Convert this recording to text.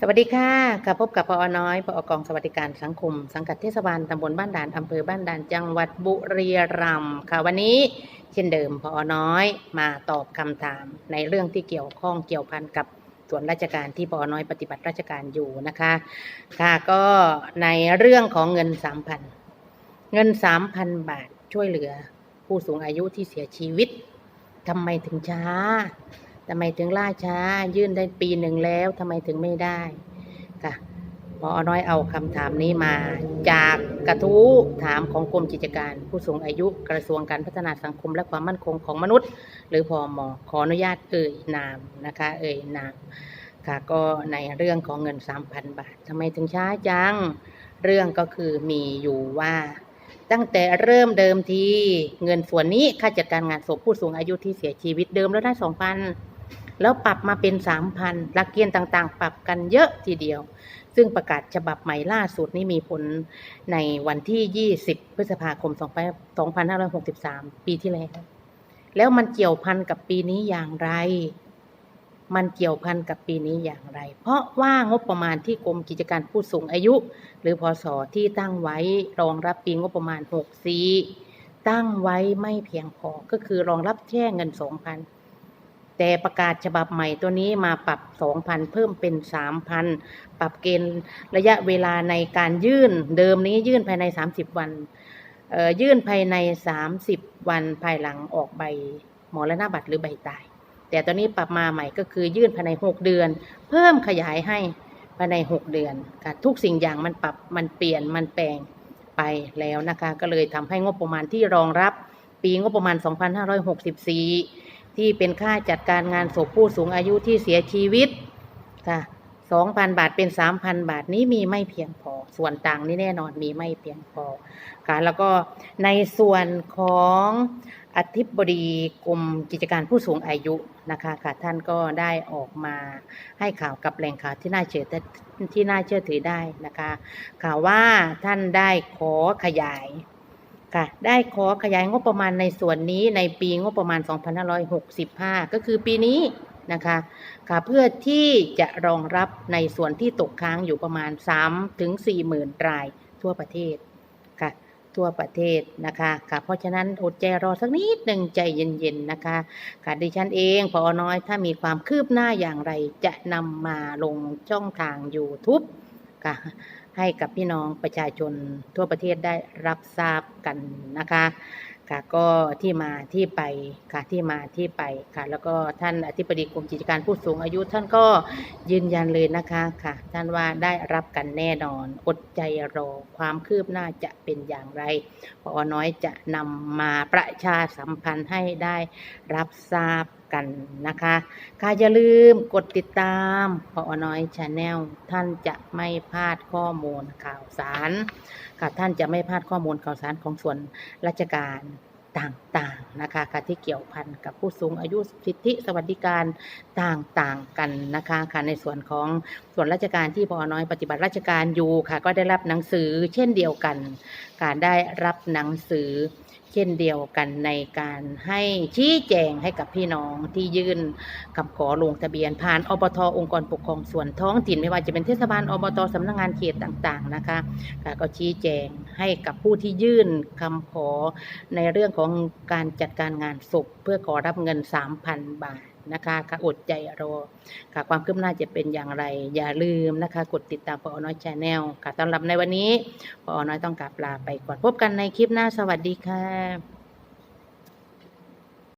สวัสดีค่ะกลับพบกับปอน้อยปอกองสวัสดิการสังคม สังกัดเทศบาลตำบลบ้านด่านอำเภอบ้านด่านจังหวัดบุรีรัมย์ค่ะวันนี้เช่นเดิมปอน้อยมาตอบคำถามในเรื่องที่เกี่ยวข้องเกี่ยวพันกับส่วนราชการที่ปอน้อยปฏิบัติราชการอยู่นะคะ ค่ะก็ในเรื่องของเงินสามพันเงินสามพันบาทช่วยเหลือ ผู้สูงอายุที่เสียชีวิตทำไมถึงช้า ทำไมถึงล่าช้า ยื่นได้ปีหนึ่งแล้วทำไมถึงไม่ได้ค่ะพอน้อยเอาคำถามนี้มา จากกระทู้ถามของกรมกิจการ ผู้สูงอายุกระทรวงการพัฒนาสังคมและความมั่นคงของมนุษย์ หรือพอมขออนุญาตเอ่ยนามนะคะ เอ่ยนามค่ะก็ในเรื่องของเงิน 3,000 บาททำไมถึงช้าจัง เรื่องก็คือมีอยู่ว่า ตั้งแต่เริ่มเดิมทีเงินส่วนนี้ค่าจัดการงานศพผู้สูงอายุที่เสียชีวิตเดิมแล้วได้สองพัน แล้วปรับมาเป็นสามพันหลักเกณฑ์ต่างๆ ปรับกันเยอะทีเดียว ซึ่งประกาศฉบับใหม่ล่าสุดนี้มีผลในวันที่ 20 พฤษภาคม 2563 ปีที่แล้ว แล้วมันเกี่ยวพันกับปีนี้อย่างไร มันเกี่ยวพันกับปีนี้อย่างไร เพราะว่างบประมาณที่กรมกิจการผู้สูงอายุ หรือพศที่ตั้งไว้รองรับปีงบประมาณ 64ตั้งไว้ไม่เพียงพอก็คือรองรับแค่เงิน 2,000 แต่ประกาศฉบับใหม่ตัวนี้มาปรับ 2,000 เพิ่มเป็น 3,000 ปรับเกณฑ์ระยะเวลาในการยื่นเดิมนี้ยื่นภายใน 30 วันเอ่อยื่นภายใน 30 วันภายหลังออกใบหมอและหน้าบัตรหรือใบตาย แต่ตอนนี้ปรับมาใหม่ก็คือยื่นภายใน 6 เดือน เพิ่มขยายให้ภายใน 6 เดือนค่ะทุกสิ่งอย่างมันปรับมันเปลี่ยนมันแปลงไปแล้วนะคะ ก็เลยทำให้งบประมาณที่รองรับปีงบประมาณ 2564 ที่เป็นค่าจัดการงานศพผู้สูงอายุที่เสียชีวิตค่ะ2,000บาทเป็น3,000บาทนี้มีไม่เพียงพอ ส่วนต่างนี่แน่นอนมีไม่เพียงพอค่ะแล้วก็ในส่วนของอธิบดีกรมกิจการผู้สูงอายุนะคะค่ะท่านก็ได้ออกมาให้ข่าวกับแหล่งข่าวที่น่าเชื่อที่น่าเชื่อถือได้นะคะข่าวว่าท่านได้ขอขยาย ค่ะได้ขอขยายงบประมาณในส่วนนี้ในปีงบประมาณ 2565 ก็คือปีนี้นะคะค่ะเพื่อที่จะรองรับในส่วนที่ตกค้างอยู่ประมาณ 3 ถึง 4 หมื่นรายทั่วประเทศค่ะทั่วประเทศนะคะค่ะเพราะฉะนั้นอดใจรอสักนิดหนึ่งใจเย็นๆนะคะค่ะดิฉันเองพอน้อยถ้ามีความคืบหน้าอย่างไรจะนำมาลงช่องทาง YouTube ค่ะ ให้กับพี่น้องประชาชนทั่วประเทศได้รับทราบกันนะคะค่ะก็ที่มาที่ไปค่ะที่มาที่ไปค่ะ แล้วก็ท่านอธิบดีกรมกิจการผู้สูงอายุ ท่านก็ยืนยันเลยนะคะค่ะ ท่านว่าได้รับกันแน่นอน อดใจรอความคืบหน้าจะเป็นอย่างไรพอน้อยจะนำมาประชาสัมพันธ์ให้ได้รับทราบกันนะคะค่ะอย่าลืมกดติดตามพอน้อยชาแนลท่านจะไม่พลาดข้อมูลข่าวสารค่ะท่านจะไม่พลาดข้อมูลข่าวสารของส่วนราชการต่างๆนะคะค่ะที่เกี่ยวพันกับผู้สูงอายุสิทธิสวัสดิการต่างๆกันนะคะค่ะในส่วนของส่วนราชการที่พอน้อยปฏิบัติราชการอยู่ค่ะก็ได้รับหนังสือเช่นเดียวกัน การได้รับหนังสือเช่นเดียวกันในการให้ชี้แจงให้กับพี่น้องที่ยื่นคำขอลงทะเบียน ผ่านอบทองค์กรปกครองส่วนท้องถิ่นไม่ว่าจะเป็นเทศบาลอบตสำนักงานเขตต่างๆนะคะค่ะก็ชี้แจงให้กับผู้ที่ยื่นคำขอในเรื่องของการจัดการงานศพเพื่อขอรับเงิน 3,000 บาท นะคะค่ะอดใจรอค่ะความคืบหน้าจะเป็นอย่างไร อย่าลืมนะคะ กดติดตามปอน้อยชาแนลค่ะสำหรับในวันนี้ปอน้อยต้องกลับลาไปก่อนพบกันในคลิปหน้าสวัสดีค่ะ